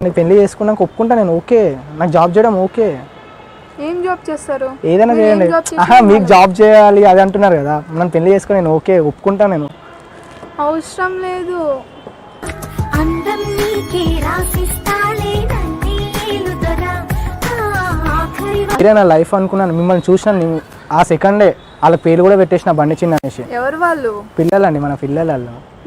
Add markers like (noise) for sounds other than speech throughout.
నేను పెళ్ళి చేసుకున్నాక ఒప్పుకుంటా నేను ఓకే. నాకు జాబ్ చేయడం ఓకే. ఏం జాబ్ చేస్తారు? ఏదైనా చేయండి. ఆహా మీకు జాబ్ చేయాలి అది అంటున్నారు కదా. నన్ను పెళ్ళి చేసుకుని నేను ఓకే ఒప్పుకుంటా నేను. అవసరం లేదు. అందం నీకే రాసిస్తాలే నన్ను ఏలుదరా ఆఖరి మీరే నా లైఫ్ అనుకున్నాను మిమ్మల్ని చూసిన ని- ఆ సెకండే వాళ్ళ పేరు కూడా పెట్టేసిన బండి చిన్న అనేసి. ఎవరు వాళ్ళు? పిల్లలండి మన పిల్లలు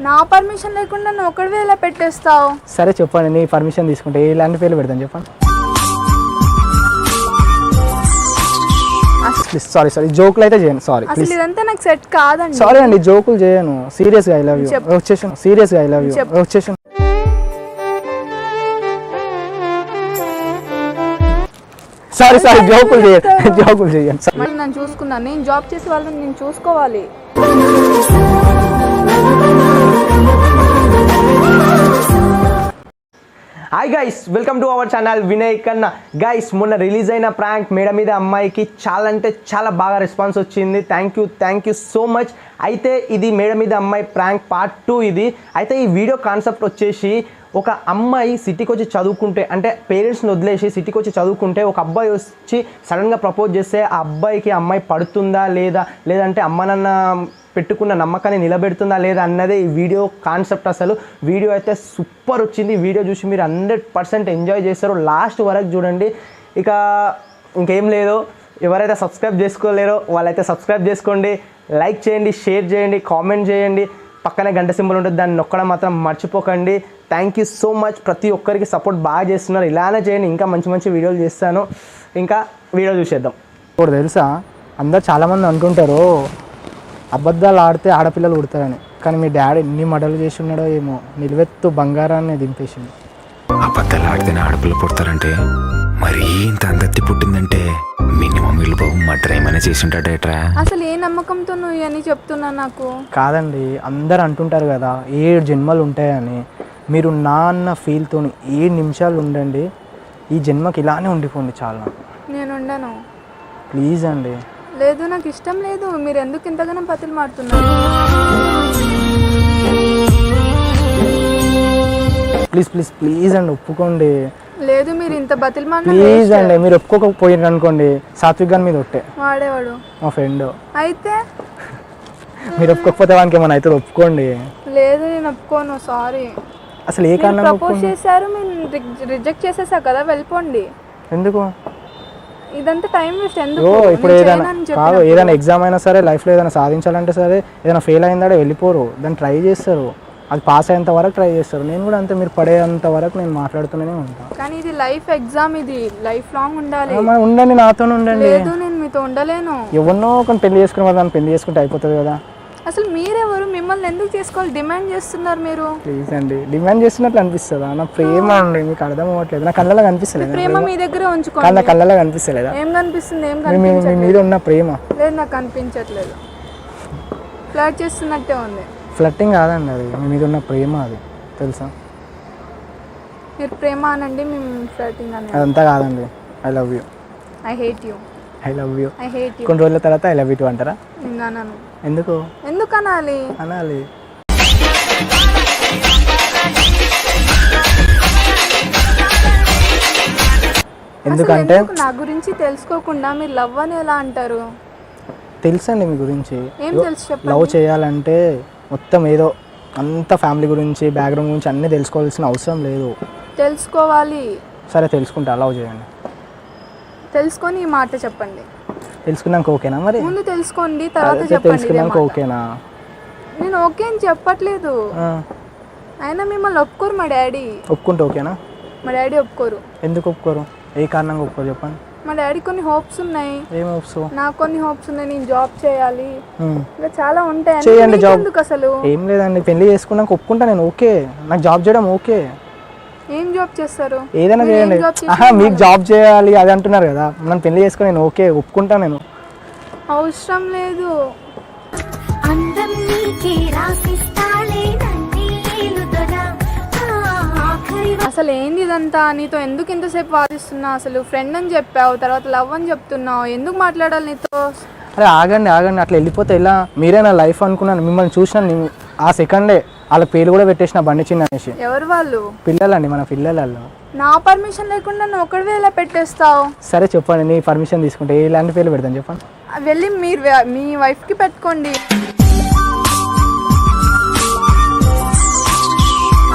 నా పర్మిషన్ లేకుండా నువ్వు ఒకటివే ఎలా పెట్టేస్తావు? సరే చెప్పండి నీ పర్మిషన్ తీసుకుంటే. ఎలాంటి పేర్లు పెడతాను చెప్పండి. ప్లీజ్ సారీ సారీ జోకులు అయితే చేయను సారీ అసలు ఇదంతా నాకు సెట్ కాదండి. సారీ అండి జోకులు చేయను. సీరియస్గా ఐ లవ్ యూ చెప్పు. వచ్చేసాను. సీరియస్గా ఐ లవ్ యూ చెప్పు. వచ్చేసాను. సారీ సారీ జోకులు చేయను. జోకులు (laughs) చేయను మరి నన్ను చూసుకున్నాను. నేను జాబ్ చేసే వాళ్ళని నేను చూసుకోవాలి. Hi guys welcome to our channel Vinay Kanna guys మొన్న రిలీజ్ అయిన ప్రాంక్ మేడ మీద అమ్మాయికి చాలా అంటే చాలా బాగా రెస్పాన్స్ వచ్చింది. Thank you thank you so much అయితే ఇది మేడ మీద అమ్మాయి ప్రాంక్ పార్ట్ టూ ఇది. అయితే ఈ వీడియో కాన్సెప్ట్ వచ్చేసి ఒక అమ్మాయి సిటీకి వచ్చి చదువుకుంటే అంటే పేరెంట్స్ని వదిలేసి సిటీకి వచ్చి చదువుకుంటే ఒక అబ్బాయి వచ్చి సడన్గా ప్రపోజ్ చేస్తే ఆ అబ్బాయికి అమ్మాయి పడుతుందా లేదా? లేదంటే అమ్మ నాన్న పెట్టుకున్న నమ్మకాన్ని నిలబెడుతుందా లేదా అన్నదే ఈ వీడియో కాన్సెప్ట్ అసలు. వీడియో అయితే సూపర్ వచ్చింది. వీడియో చూసి మీరు హండ్రెడ్ పర్సెంట్ ఎంజాయ్ చేస్తారు లాస్ట్ వరకు చూడండి. ఇక ఇంకేం లేదు. ఎవరైతే సబ్స్క్రైబ్ చేసుకోలేరో వాళ్ళైతే సబ్స్క్రైబ్ చేసుకోండి. లైక్ చేయండి షేర్ చేయండి కామెంట్ చేయండి. పక్కనే గంట సింబల్ ఉంటుంది దాన్ని నొక్కడం మాత్రం మర్చిపోకండి. థ్యాంక్ యూ సో మచ్ ప్రతి ఒక్కరికి సపోర్ట్ బాగా చేస్తున్నారు. ఇలానే చేయండి. ఇంకా మంచి మంచి వీడియోలు చేస్తాను. ఇంకా వీడియో చూసేద్దాం. ఇప్పుడు తెలుసా? అందరు చాలామంది అనుకుంటారు అబద్ధాలు ఆడితే ఆడపిల్లలు పుడతారని. కానీ మీ డాడీ ఎన్ని మడలు చేసి ఉన్నాడో ఏమో. నిలువెత్తు బంగారాన్ని దింపేసింది. అబద్ధాలు ఆడితేనే ఆడపిల్ల పుడతారంటే మరీ ఇంత అందత్తి పుట్టిందంటే మినిమం వీళ్ళు బాబు ఏమైనా చేసి ఉంటాడేట్రా? అసలు ఏ నమ్మకంతో నువ్వు ఇవన్నీ చెప్తున్నా నాకు? కాదండి అందరు అంటుంటారు కదా ఏడు జన్మలు ఉంటాయని. మీరు నా అన్న ఫీల్తో ఏడు నిమిషాలు ఉండండి ఈ జన్మకి ఇలానే ఉండిపోండి చాలా. నేను ఉండను. ప్లీజ్ అండి. లేదు నాకు ఇష్టం లేదు. మీరు ఎందుకు ఇంతగానో పతులు మాడుతున్నారు ప్లీజ్ ప్లీజ్ ప్లీజ్ అండి ఒప్పుకోండి. లేదు మీరు ఇంత బతిలు ప్లీజ్ అండి మీరు ఒప్పుకోకపోయినారు అనుకోండి. సాత్విక్ గారి మీద ఒట్టే. వాడేవాడు. మా ఫ్రెండ్. అయితే? (laughs) మీరు ఒప్పుకోకపోతే వానికి ఏమైనా అయితే ఒప్పుకోండి. లేదు నేను ఒప్పుకోను సారీ. అసలు ఏ కారణం ప్రపోజ్ చేశారు మీరు రిజెక్ట్ చేసేసా కదా వెళ్ళిపోండి. ఎందుకు? ఇదంతా టైం వేస్ట్ ఎందుకు? ఓ ఇప్పుడు ఏదైనా కాదు. ఏదైనా ఎగ్జామ్ అయినా సరే లైఫ్లో ఏదైనా సాధించాలంటే సరే ఏదైనా ఫెయిల్ అయిందాడే వెళ్ళిపోరు. దాన్ని ట్రై చేస్తారు. అది పాస్ అయ్యేంత వరకు ట్రై చేస్తారు. నేను కూడా అంతే మీరు పడేంత వరకు నేను మాట్లాడుతూనే ఉంటాను కానీ ఇది లైఫ్ ఎగ్జామ్ ఇది లైఫ్ లాంగ్ ఉండాలి. ఉండండి నాతోనే ఉండండి. లేదు నేను మీతో ఉండలేను. ఎవరినో ఒక పెళ్ళి చేసుకునే వాళ్ళు పెళ్ళి చేసుకుంటే అయిపోతుంది కదా. అసలు మీరెవరు? మిమ్మల్ని ఎందుకు చేసుకోవాలి? డిమాండ్ చేస్తున్నారు మీరు. ప్లీజ్ అండి డిమాండ్ చేస్తున్నట్లు అనిపిస్తుందా? నా ప్రేమ అండి మీకు అర్థం అవ్వట్లేదు. నా కళ్ళలో కనిపిస్తలేదా ప్రేమ మీ దగ్గర కానీ నా ఉంచుకోండి కళ్ళలో కనిపిస్తలేదా ఏం కనిపిస్తుంది? ఏం కనిపించట్లేదు. మీద ఉన్న ప్రేమ. లేదు నాకు కనిపించట్లేదు. ఫ్లాట్ చేస్తున్నట్టే ఉంది. ఫ్లట్టింగ్ కాదండి అది. మీ మీద ఉన్న ప్రేమ అది. తెలుసా? మీరు ప్రేమ అనండి మేము ఫ్లాటింగ్ అని అదంతా కాదండి. I love you I hate you I love you I hate you కొన్ని రోజుల తర్వాత ఐ లవ్ యూ టూ అంటారా? నేను అనను. ఎందుకు? ఎందుకు అనాలి? అనాలి. ఎందుకంటే ఎందుకు? నా గురించి తెలుసుకోకుండా మీరు లవ్ అని ఎలా అంటారు? తెలుసండి మీ గురించి. ఏం తెలుసు లవ్ చేయాలంటే మొత్తం ఏదో అంత ఫ్యామిలీ గురించి బ్యాక్గ్రౌండ్ గురించి అన్నీ తెలుసుకోవాల్సిన అవసరం లేదు. తెలుసుకోవాలి. సరే తెలుసుకుంటా లవ్ చేయండి. తెలుసుకొని ఈ మాట చెప్పండి. తెలుసుకున్నాక ఓకేనా మరి? ముందు తెలుసుకోండి తర్వాత చెప్పండి ఇదే తెలుసుకున్నాక మాట. ఓకేనా? నేను ఓకే అని చెప్పట్లేదు. ఆ, అయినా మిమ్మల్ని ఒప్పుకోరు మా డాడీ. ఒప్పుకుంటే ఓకేనా? మా డాడీ ఒప్పుకోరు. ఎందుకు ఒప్పుకోరు? ఏ కారణంగా ఒప్పుకోరు చెప్పండి. మా డాడీ కొన్ని హోప్స్ ఉన్నాయి. ఏం హోప్స్? నాకు కొన్ని హోప్స్ ఉన్నాయి. నేను జాబ్ చేయాలి. ఇంకా చాలా ఉంటాయి. చేయండి జాబ్. అసలు? ఏం లేదండి. పెళ్ళి చేసుకున్నాక ఒప్పుకుంటా నేను. ఓకే. నాకు జాబ్ చేయడం ఓకే. ఏం జాబ్ చేస్తారు? ఏదైనా చేయండి. ఆహా మీకు జాబ్ చేయాలి అది అంటున్నారు కదా. నన్ను పెళ్ళి చేసుకుని నేను ఓకే ఒప్పుకుంటా నేను. అవసరం లేదు. అందం నీకే రాసిస్తాలే అసలు ఏంది ఇదంతా? నీతో ఎందుకు ఇంతసేపు వాదిస్తున్నా? అసలు ఫ్రెండ్ అని చెప్పావు తర్వాత లవ్ అని చెప్తున్నావు. ఎందుకు మాట్లాడాలి నీతో? అరే ఆగండి ఆగండి. అట్లా వెళ్ళిపోతే ఇలా మీరే నా లైఫ్ అనుకున్నాను. మిమ్మల్ని చూసిన ని- ఆ సెకండే వాళ్ళ పేరు కూడా పెట్టేసిన బండి చిన్న అనేసి. ఎవరు వాళ్ళు? పిల్లలండి మన పిల్లలు నా పర్మిషన్ లేకుండా నువ్వు ఒకటివే ఇలా పెట్టేస్తావు? సరే చెప్పండి. నీ పర్మిషన్ తీసుకుంటే ఎలాంటి పేర్లు పెడతాను చెప్పండి. వెళ్ళి మీరు మీ వైఫ్కి పెట్టుకోండి.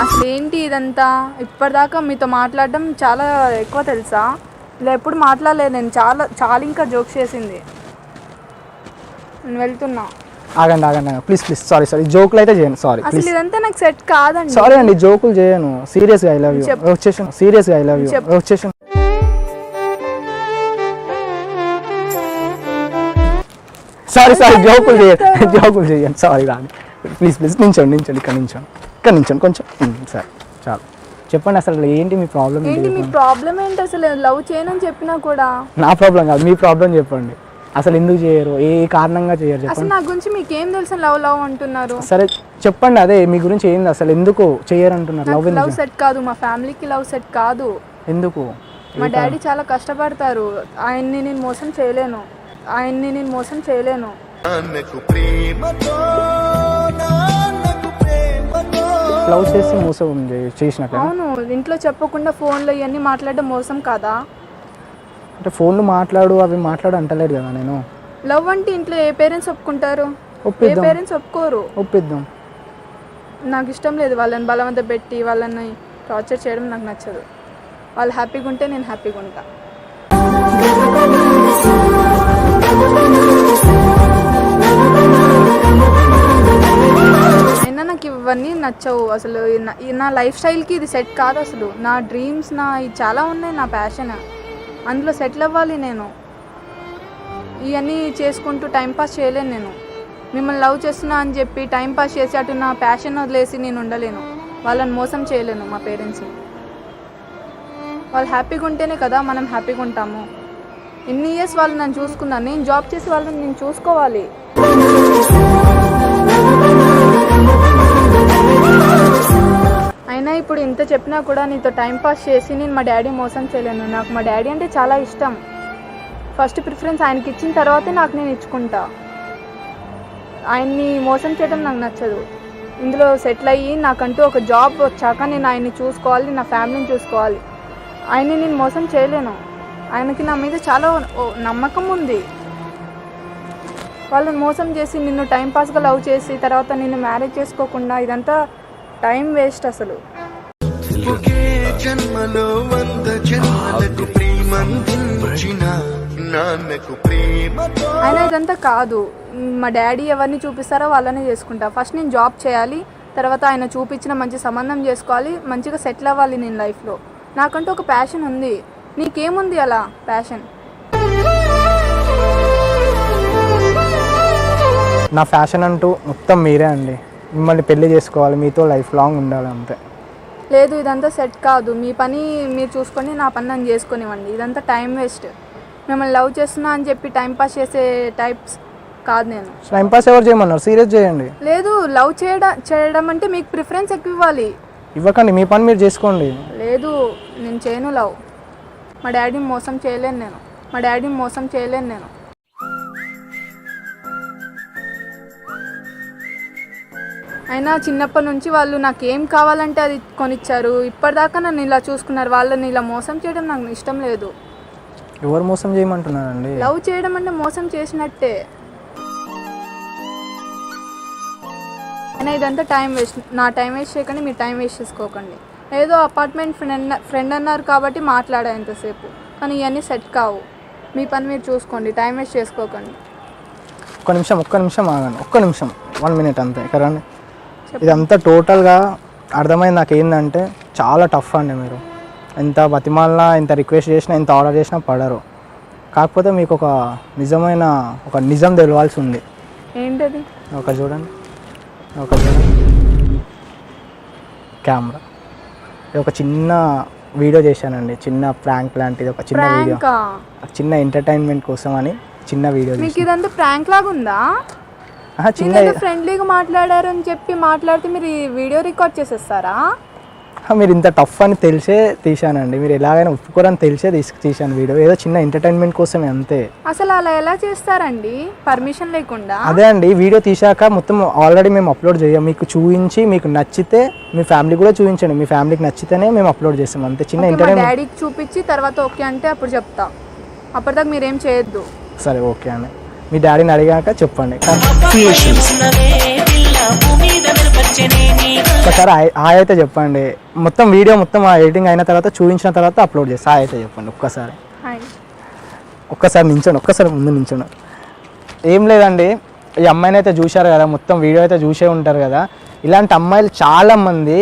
అసలు ఏంటి ఇదంతా? ఇప్పటిదాకా మీతో మాట్లాడడం చాలా ఎక్కువ తెలుసా? ఇలా ఎప్పుడు మాట్లాడలేదు నేను. చాలా చాలా ఇంకా జోక్స్ చేసింది. నేను వెళ్తున్నా. ఆగండి ఆగండి ప్లీజ్ ప్లీజ్. Sorry sorry. జోకులు అయితే చేయను. సారీ అసలు ప్లీజ్. ఇదంతా నాకు సెట్ కాదండి. సారీ అండి జోకులు చేయను. సీరియస్గా ఐ లవ్ యూ. చెప్పు. వచ్చేసాను సీరియస్గా ఐ లవ్ యూ. చెప్పు. వచ్చేసాను సారీ సారీ. జోకులు చేయను జోకులు చేయను. సారీ రాని ప్లీజ్ ప్లీజ్. నించోండి నించోండి. ఇక్కడ నించోండి. ఇక్కడ నించోండి కొంచెం. సరే చాలు. చెప్పండి అసలు ఏంటి మీ ప్రాబ్లం ఏంటి ఏంటి మీ. ప్రాబ్లం ఏంటి అసలు? లవ్ చేయనని చెప్పినా కూడా. నా ప్రాబ్లం కాదు మీ ప్రాబ్లం చెప్పండి. అసలు ఎందుకు చేయరు? ఏ కారణంగా చేయరు అసలు చెప్పండి నా గురించి మీకేం తెలుసు లవ్ లవ్ అంటున్నారు? సరే చెప్పండి అదే మీ గురించి ఏంది అసలు? ఎందుకు చేయరు అంటున్నారు? లవ్ లవ్ ఎందుకు సెట్ కాదు మా ఫ్యామిలీకి లవ్ సెట్ కాదు. ఎందుకు? మా డాడీ చాలా కష్టపడతారు. ఆయన్ని నేను మోసం చేయలేను. ఆయన్ని నేను మోసం చేయలేను. ప్రేమతో ప్రేమతో లవ్ చేసి మోసం చే- చేసినట్లే అవును ఇంట్లో చెప్పకుండా ఫోన్లో ఇవన్నీ మాట్లాడడం మోసం కాదా? అంటే ఫోన్లు మాట్లాడు అవి మాట్లాడు అంటలేడు కదా నేను. లవ్ అంటే ఇంట్లో ఏ పేరెంట్స్ ఒప్పుకుంటారు? ఏ ఒప్పిద్దాం. పేరెంట్స్ ఒప్పుకోరు. ఒప్పిద్దాం. నాకు ఇష్టం లేదు వాళ్ళని బలవంత పెట్టి వాళ్ళని టార్చర్ చేయడం నాకు నచ్చదు. వాళ్ళు హ్యాపీగా ఉంటే నేను హ్యాపీగా ఉంటా. నాకు ఇవన్నీ నచ్చవు అసలు. నా- లైఫ్ స్టైల్కి ఇది సెట్ కాదు అసలు. నా డ్రీమ్స్ నా ఇది చాలా ఉన్నాయి నా ప్యాషన్. అందులో సెటిల్ అవ్వాలి నేను. ఇవన్నీ చేసుకుంటూ టైంపాస్ చేయలేను నేను. మిమ్మల్ని లవ్ చేస్తున్నా అని చెప్పి టైంపాస్ చేసి అటు నా ప్యాషన్ వదిలేసి నేను ఉండలేను. వాళ్ళని మోసం చేయలేను మా పేరెంట్స్ని. వాళ్ళు హ్యాపీగా ఉంటేనే కదా మనం హ్యాపీగా ఉంటాము. ఇన్ని ఇయర్స్ వాళ్ళు నన్ను చూసుకున్నాను నేను జాబ్ చేసి వాళ్ళని నేను చూసుకోవాలి. అయినా ఇప్పుడు ఇంత చెప్పినా కూడా నీతో టైం పాస్ చేసి నేను మా డాడీ మోసం చేయలేను. నాకు మా డాడీ అంటే చాలా ఇష్టం. ఫస్ట్ ప్రిఫరెన్స్ ఆయనకి ఇచ్చిన తర్వాతే నాకు నేను ఇచ్చుకుంటా. ఆయన్ని మోసం చేయడం నాకు నచ్చదు. ఇందులో సెటిల్ అయ్యి నాకంటూ ఒక జాబ్ వచ్చాక నేను ఆయన్ని చూసుకోవాలి నా ఫ్యామిలీని చూసుకోవాలి. ఆయన్ని నేను మోసం చేయలేను. ఆయనకి నా మీద చాలా నమ్మకం ఉంది. వాళ్ళని మోసం చేసి నిన్ను టైం పాస్గా లవ్ చేసి తర్వాత నిన్ను మ్యారేజ్ చేసుకోకుండా ఇదంతా టైం వేస్ట్ అసలు. జన్మలో వంద జన్మలకు ప్రేమతో అయినా ఇదంతా కాదు. మా డాడీ ఎవరిని చూపిస్తారో వాళ్ళనే చేసుకుంటా. ఫస్ట్ నేను జాబ్ చేయాలి తర్వాత ఆయన చూపించిన మంచి సంబంధం చేసుకోవాలి మంచిగా సెటిల్ అవ్వాలి నేను లైఫ్లో. నాకంటూ ఒక ప్యాషన్ ఉంది. నీకేముంది అలా ప్యాషన్? నా ఫ్యాషన్ అంటూ మొత్తం మీరే అండి. మిమ్మల్ని పెళ్ళి చేసుకోవాలి మీతో లైఫ్ లాంగ్ ఉండాలి అంతే. లేదు ఇదంతా సెట్ కాదు. మీ పని మీరు చూసుకొని నా పని నన్ను చేసుకొనివ్వండి. ఇదంతా టైం వేస్ట్. మిమ్మల్ని లవ్ చేస్తున్నా అని చెప్పి టైం పాస్ చేసే టైప్స్ కాదు నేను. టైం పాస్ ఎవరు చేయమన్నారు? సీరియస్ చేయండి. లేదు లవ్ చేయడం చేయడం అంటే మీకు ప్రిఫరెన్స్ ఎక్కువ ఇవ్వాలి. ఇవ్వకండి మీ పని మీరు చేసుకోండి. లేదు నేను చేయను లవ్. మా డాడీని మోసం చేయలేను నేను. మా డాడీని మోసం చేయలేను నేను. అయినా చిన్నప్పటి నుంచి వాళ్ళు నాకు ఏం కావాలంటే అది కొనిచ్చారు. ఇప్పటిదాకా నన్ను ఇలా చూసుకున్నారు. వాళ్ళని ఇలా మోసం చేయడం నాకు ఇష్టం లేదు. ఎవరు మోసం చేయమంటున్నారండి? లవ్ చేయడం అంటే మోసం చేసినట్టే. అయినా ఇదంతా టైం వేస్ట్. నా టైం వేస్ట్ చేయకండి మీరు టైం వేస్ట్ చేసుకోకండి. ఏదో అపార్ట్మెంట్ ఫ్రెండ్ ఫ్రెండ్ అన్నారు కాబట్టి మాట్లాడా ఎంతసేపు కానీ ఇవన్నీ సెట్ కావు. మీ పని మీరు చూసుకోండి టైం వేస్ట్ చేసుకోకండి. ఒక్క నిమిషం ఒక్క నిమిషం ఆగండి. ఒక్క నిమిషం. వన్ మినిట్ అంతే. కదండి? ఇదంతా టోటల్గా అర్థమైంది నాకు ఏంటంటే చాలా టఫ్ అండి మీరు. ఎంత బతిమాలినా ఎంత రిక్వెస్ట్ చేసినా ఎంత ఆర్డర్ చేసినా పడరు. కాకపోతే మీకు ఒక నిజమైన ఒక నిజం తెలవాల్సి ఉంది ఏంటది? ఒక చూడండి. ఒక చూడండి. కెమెరా. ఇది ఒక చిన్న వీడియో చేశానండి. చిన్న ప్రాంక్ లాంటిది ఒక చిన్న వీడియో. చిన్న ఎంటర్టైన్మెంట్ కోసం అని చిన్న వీడియో మీకు ఇదంతా ప్రాంక్ లాగా ఉందా చిన్న నేను ఫ్రెండ్లీగా మాట్లాడారు అని చెప్పి మాట్లాడితే మీరు వీడియో రికార్డ్ చేసేస్తారా? మీరు ఇంత టఫ్ అని తెలిసే తీశానండి. మీరు ఎలాగైనా ఒప్పుకోరని తెలిసే తీసి తీశాను వీడియో. ఏదో చిన్న ఎంటర్టైన్మెంట్ కోసమే అంతే. అసలు అలా ఎలా చేస్తారండి? పర్మిషన్ లేకుండా? అదే అండి. వీడియో తీశాక మొత్తం ఆల్రెడీ మేము అప్లోడ్ చేయం. మీకు చూపించి మీకు నచ్చితే మీ ఫ్యామిలీ కూడా చూపించండి మీ ఫ్యామిలీకి నచ్చితేనే మేము అప్లోడ్ చేస్తాం. అంతే. చిన్న ఎంటర్టైన్మెంట్ డాడీకి చూపించి తర్వాత ఓకే అంటే అప్పుడు చెప్తా. అప్పటిదాకా మీరేం చేయొద్దు. సరే ఓకే అండి. మీ డాడీని అడిగాక చెప్పండి. ఒకసారి హాయ్ హాయ్ అయితే చెప్పండి. మొత్తం వీడియో మొత్తం ఆ ఎడిటింగ్ అయిన తర్వాత చూపించిన తర్వాత అప్లోడ్ చేస్తా హాయ్ అయితే చెప్పండి ఒక్కసారి. ఒక్కసారి నించోండి ఒక్కసారి ముందు నించోండి. ఏం లేదండి ఈ అమ్మాయిని అయితే చూశారు కదా మొత్తం వీడియో అయితే చూసే ఉంటారు కదా. ఇలాంటి అమ్మాయిలు చాలామంది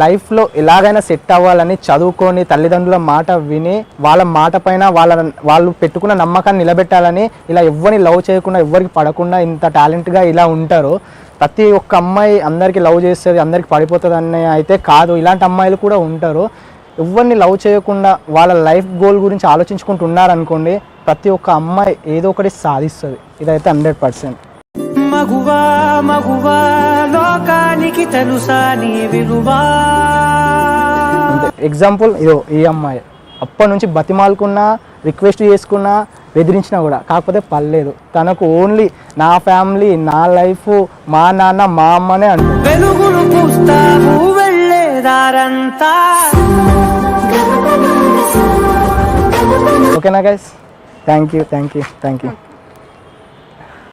లైఫ్లో ఎలాగైనా సెట్ అవ్వాలని చదువుకొని తల్లిదండ్రుల మాట విని వాళ్ళ మాట పైన వాళ్ళ వాళ్ళు పెట్టుకున్న నమ్మకాన్ని నిలబెట్టాలని ఇలా ఎవరిని లవ్ చేయకుండా ఎవరికి పడకుండా ఇంత టాలెంట్గా ఇలా ఉంటారు. ప్రతి ఒక్క అమ్మాయి అందరికీ లవ్ చేస్తుంది అందరికీ పడిపోతుంది అనే అయితే కాదు. ఇలాంటి అమ్మాయిలు కూడా ఉంటారు. ఎవరిని లవ్ చేయకుండా వాళ్ళ లైఫ్ గోల్ గురించి ఆలోచించుకుంటున్నారనుకోండి ప్రతి ఒక్క అమ్మాయి ఏదో ఒకటి సాధిస్తుంది. ఇదైతే హండ్రెడ్ పర్సెంట్. మగువా మగువా లోకానికి తెలుసా నీ విలువా ఎగ్జాంపుల్ ఇదో ఈ అమ్మాయి. అప్పటి నుంచి బతిమాలుకున్నా రిక్వెస్ట్ చేసుకున్నా బెదిరించినా కూడా కాకపోతే పర్లేదు. తనకు ఓన్లీ నా ఫ్యామిలీ నా లైఫ్ మా నాన్న మా అమ్మనే వెలుగులు వెళ్ళేదారంతా ఓకేనా guys thank you thank you thank you